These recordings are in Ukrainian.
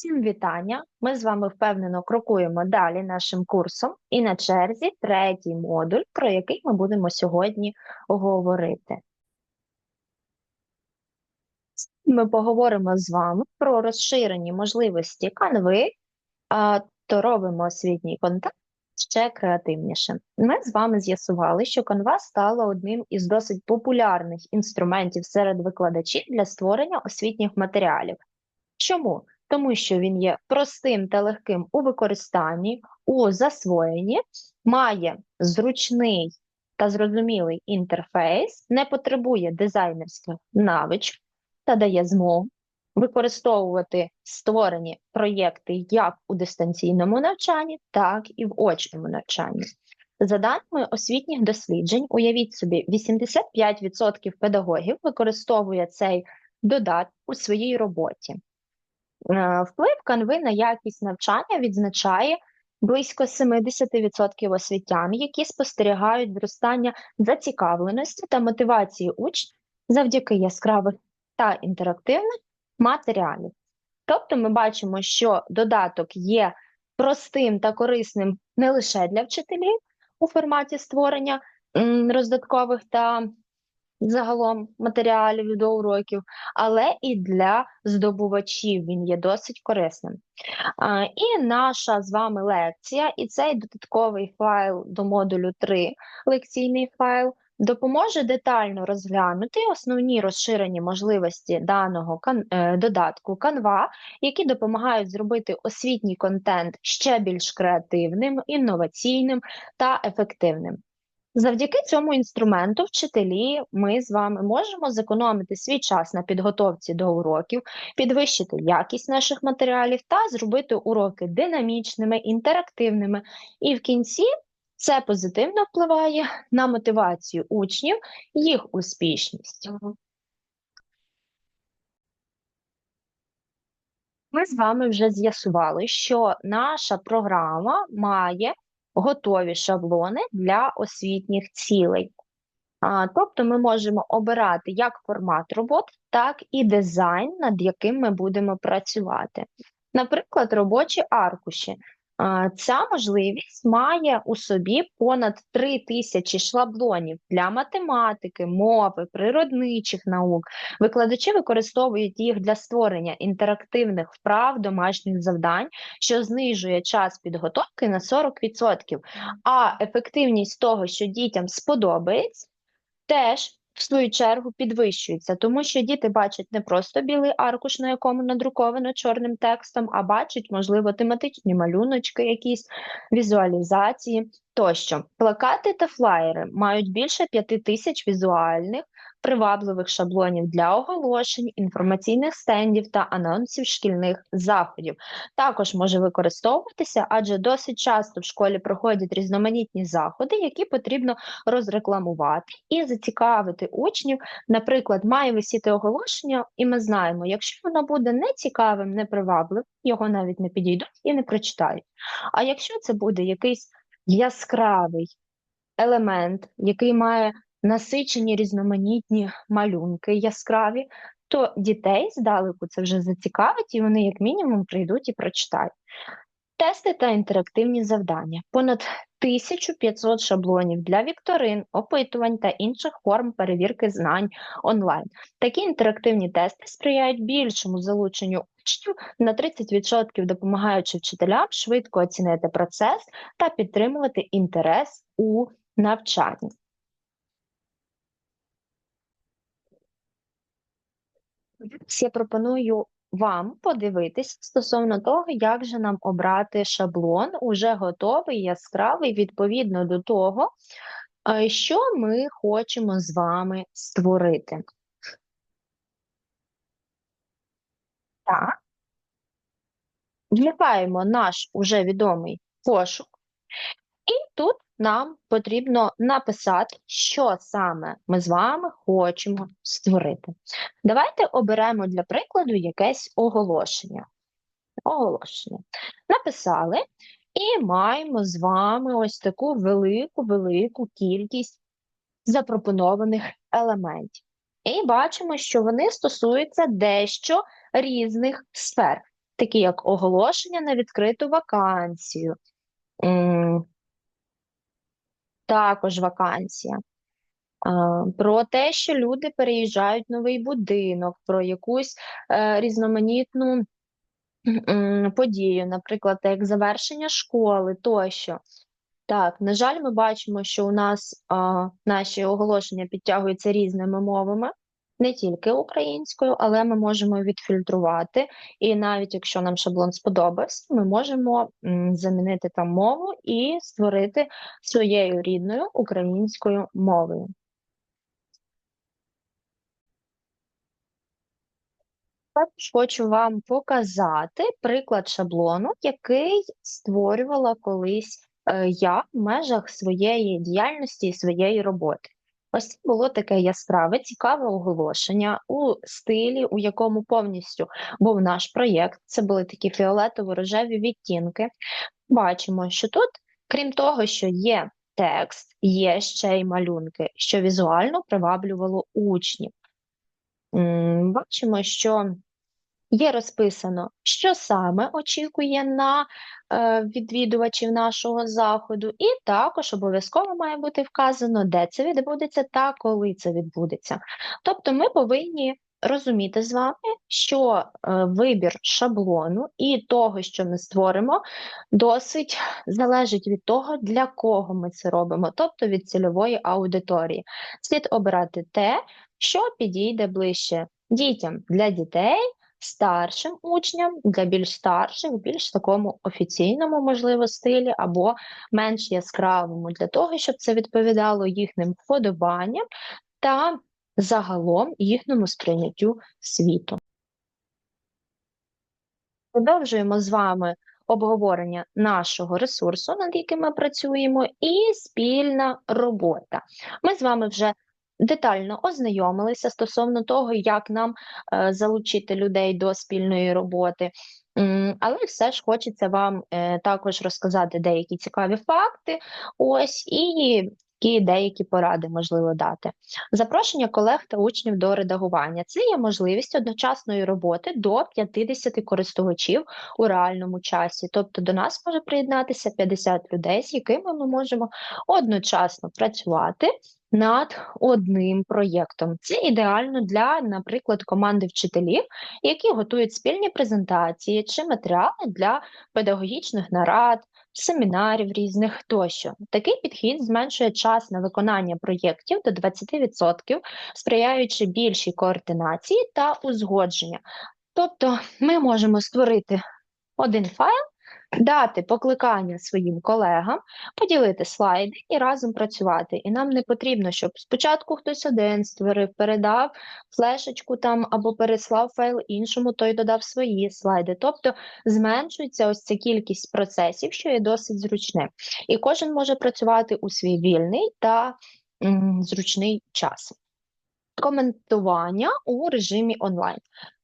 Всім вітання! Ми з вами впевнено крокуємо далі нашим курсом, і на черзі третій модуль, про який ми будемо сьогодні говорити. Ми поговоримо з вами про розширені можливості канви, то робимо освітній контент ще креативнішим. Ми з вами з'ясували, що Canva стала одним із досить популярних інструментів серед викладачів для створення освітніх матеріалів. Чому? Тому що він є простим та легким у використанні, у засвоєнні, має зручний та зрозумілий інтерфейс, не потребує дизайнерських навичок та дає змогу використовувати створені проєкти як у дистанційному навчанні, так і в очному навчанні. За даними освітніх досліджень, уявіть собі, 85% педагогів використовує цей додаток у своїй роботі. Е, Вплив канви на якість навчання відзначає близько 70% освітян, які спостерігають зростання зацікавленості та мотивації учнів завдяки яскравих та інтерактивних матеріалів. Тобто ми бачимо, що додаток є простим та корисним не лише для вчителів у форматі створення роздаткових та загалом матеріалів до уроків, але і для здобувачів він є досить корисним. І наша з вами лекція, і цей додатковий файл до модулю 3, лекційний файл, допоможе детально розглянути основні розширені можливості даного е, додатку Canva, які допомагають зробити освітній контент ще більш креативним, інноваційним та ефективним. Завдяки цьому інструменту вчителі ми з вами можемо зекономити свій час на підготовці до уроків, підвищити якість наших матеріалів та зробити уроки динамічними, інтерактивними. І в кінці це позитивно впливає на мотивацію учнів, їх успішність. Ми з вами вже з'ясували, що наша програма має готові шаблони для освітніх цілей. Тобто ми можемо обирати як формат робот, так і дизайн, над яким ми будемо працювати. Наприклад, робочі аркуші. Ця можливість має у собі понад 3 тисячі шаблонів для математики, мови, природничих наук. Викладачі використовують їх для створення інтерактивних вправ, домашніх завдань, що знижує час підготовки на 40%. А ефективність того, що дітям сподобається, теж в свою чергу підвищується, тому що діти бачать не просто білий аркуш, на якому надруковано чорним текстом, а бачать, можливо, тематичні малюночки, якісь візуалізації тощо. Плакати та флаєри мають більше п'яти тисяч візуальних привабливих шаблонів для оголошень, інформаційних стендів та анонсів шкільних заходів. Також може використовуватися, адже досить часто в школі проходять різноманітні заходи, які потрібно розрекламувати і зацікавити учнів. Наприклад, має висіти оголошення, і ми знаємо, якщо воно буде нецікавим, непривабливим, його навіть не підійдуть і не прочитають. А якщо це буде якийсь яскравий елемент, який має насичені різноманітні малюнки яскраві, то дітей здалеку це вже зацікавить, і вони, як мінімум, прийдуть і прочитають. Тести та інтерактивні завдання. Понад 1500 шаблонів для вікторин, опитувань та інших форм перевірки знань онлайн. Такі інтерактивні тести сприяють більшому залученню учнів на 30%, допомагаючи вчителям швидко оцінити процес та підтримувати інтерес у навчанні. Я пропоную вам подивитись стосовно того, як же нам обрати шаблон, уже готовий, яскравий, відповідно до того, е, що ми хочемо з вами створити. Так. Вмикаємо наш уже відомий пошук, і тут нам потрібно написати, що саме ми з вами хочемо створити. Давайте оберемо для прикладу якесь оголошення. Оголошення. Написали і маємо з вами ось таку велику-велику кількість запропонованих елементів. І бачимо, що вони стосуються дещо різних сфер. такі як оголошення на відкриту вакансію, також вакансія. Про те, що люди переїжджають в новий будинок, про якусь е, різноманітну подію, наприклад, як завершення школи тощо. Так, на жаль, ми бачимо, що у нас а, наші оголошення підтягуються різними мовами, не тільки українською, але ми можемо відфільтрувати. І навіть якщо нам шаблон сподобався, ми можемо замінити там мову і створити своєю рідною українською мовою. Також хочу вам показати приклад шаблону, який створювала колись е, я в межах своєї діяльності і своєї роботи. Ось було таке яскраве, цікаве оголошення у стилі, у якому повністю був наш проєкт. Це були такі фіолетово-рожеві відтінки. Бачимо, що тут, крім того, що є текст, є ще й малюнки, що візуально приваблювало учнів. Бачимо, що є розписано, що саме очікує на е, відвідувачів нашого заходу, і також обов'язково має бути вказано, де це відбудеться та коли це відбудеться. Тобто ми повинні розуміти з вами, що е, вибір шаблону і того, що ми створимо, досить залежить від того, для кого ми це робимо, тобто від цільової аудиторії. Слід обирати те, що підійде ближче дітям для дітей, старшим учням, для більш старших, більш такому офіційному, можливо, стилі, або менш яскравому, для того, щоб це відповідало їхнім вподобанням та загалом їхньому сприйняттю світу. Продовжуємо з вами обговорення нашого ресурсу, над яким ми працюємо, і спільна робота. Ми з вами вже детально ознайомилися стосовно того, як нам е, залучити людей до спільної роботи. Але все ж хочеться вам е, також розказати деякі цікаві факти. Ось і які деякі поради можливо дати. Запрошення колег та учнів до редагування. Це є можливість одночасної роботи до 50 користувачів у реальному часі. Тобто до нас може приєднатися 50 людей, з якими ми можемо одночасно працювати над одним проєктом. Це ідеально для, наприклад, команди вчителів, які готують спільні презентації чи матеріали для педагогічних нарад, семінарів різних тощо. Такий підхід зменшує час на виконання проєктів до 20%, сприяючи більшій координації та узгодження. Тобто ми можемо створити один файл, дати покликання своїм колегам, поділити слайди і разом працювати. І нам не потрібно, щоб спочатку хтось один створив, передав флешечку там або переслав файл іншому, той додав свої слайди. Тобто зменшується ось ця кількість процесів, що є досить зручним. І кожен може працювати у свій вільний та зручний час. Коментування у режимі онлайн.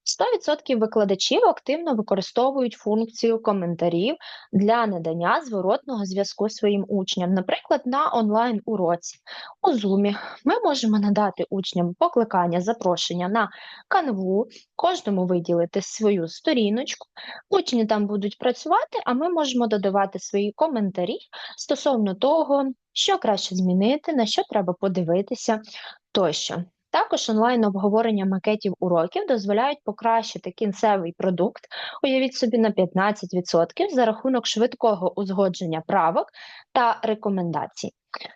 100% викладачів активно використовують функцію коментарів для надання зворотного зв'язку своїм учням. Наприклад, на онлайн-уроці у Zoom ми можемо надати учням покликання, запрошення на канву, кожному виділити свою сторіночку. Учні там будуть працювати, а ми можемо додавати свої коментарі стосовно того, що краще змінити, на що треба подивитися тощо. Також онлайн-обговорення макетів уроків дозволяють покращити кінцевий продукт, уявіть собі на 15% за рахунок швидкого узгодження правок та рекомендацій.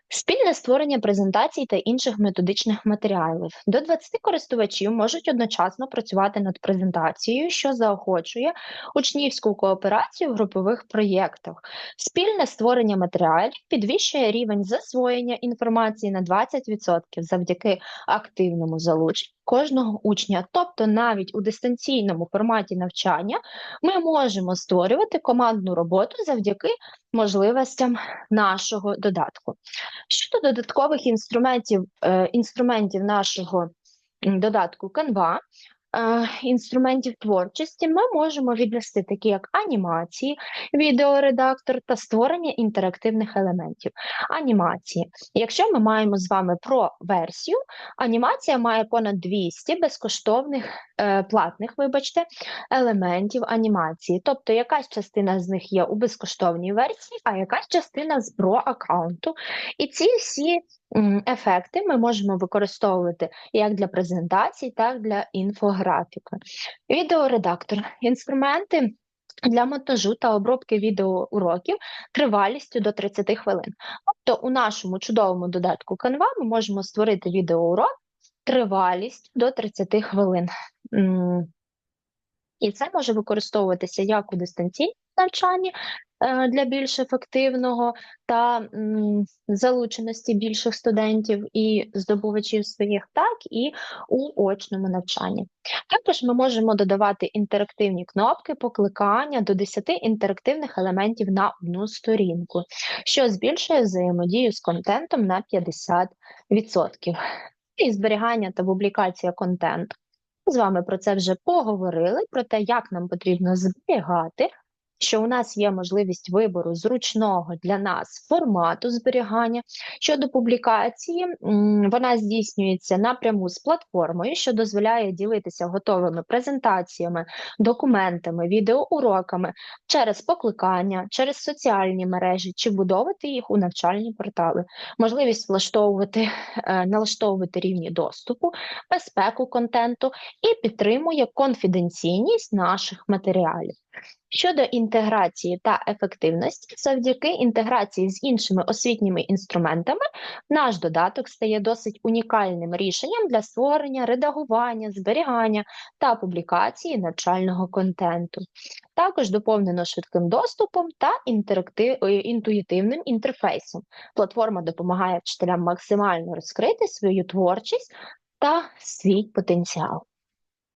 Спільне створення презентацій та інших методичних матеріалів. До 20 користувачів можуть одночасно працювати над презентацією, що заохочує учнівську кооперацію в групових проєктах. Спільне створення матеріалів підвищує рівень засвоєння інформації на 20% завдяки активному залученню кожного учня. Тобто, навіть у дистанційному форматі навчання ми можемо створювати командну роботу завдяки можливостям нашого додатку. Щодо додаткових інструментів, е, інструментів нашого додатку Canva, інструментів творчості ми можемо віднести такі як анімації, відеоредактор та створення інтерактивних елементів. Анімації. Якщо ми маємо з вами про версію, анімація має понад 200 безкоштовних е, платних, вибачте, елементів анімації. Тобто якась частина з них є у безкоштовній версії, а якась частина з про аккаунту. І ці всі ефекти ми можемо використовувати як для презентацій, так і для інфографіки. Відеоредактор. Інструменти для монтажу та обробки відеоуроків тривалістю до 30 хвилин. Тобто у нашому чудовому додатку Canva ми можемо створити відеоурок тривалість до 30 хвилин. І це може використовуватися як у дистанційному навчанні для більш ефективного та залученості більших студентів і здобувачів своїх, так і у очному навчанні. Також ми можемо додавати інтерактивні кнопки покликання до 10 інтерактивних елементів на одну сторінку, що збільшує взаємодію з контентом на 50%. І зберігання та публікація контенту. З вами про це вже поговорили, про те, як нам потрібно зберігати, що у нас є можливість вибору зручного для нас формату зберігання. Щодо публікації, вона здійснюється напряму з платформою, що дозволяє ділитися готовими презентаціями, документами, відеоуроками через покликання, через соціальні мережі чи вбудовувати їх у навчальні портали, можливість влаштовувати, е, налаштовувати рівні доступу, безпеку контенту і підтримує конфіденційність наших матеріалів. Щодо інтеграції та ефективності, завдяки інтеграції з іншими освітніми інструментами, наш додаток стає досить унікальним рішенням для створення, редагування, зберігання та публікації навчального контенту. Також доповнено швидким доступом та е, інтуїтивним інтерфейсом. Платформа допомагає вчителям максимально розкрити свою творчість та свій потенціал.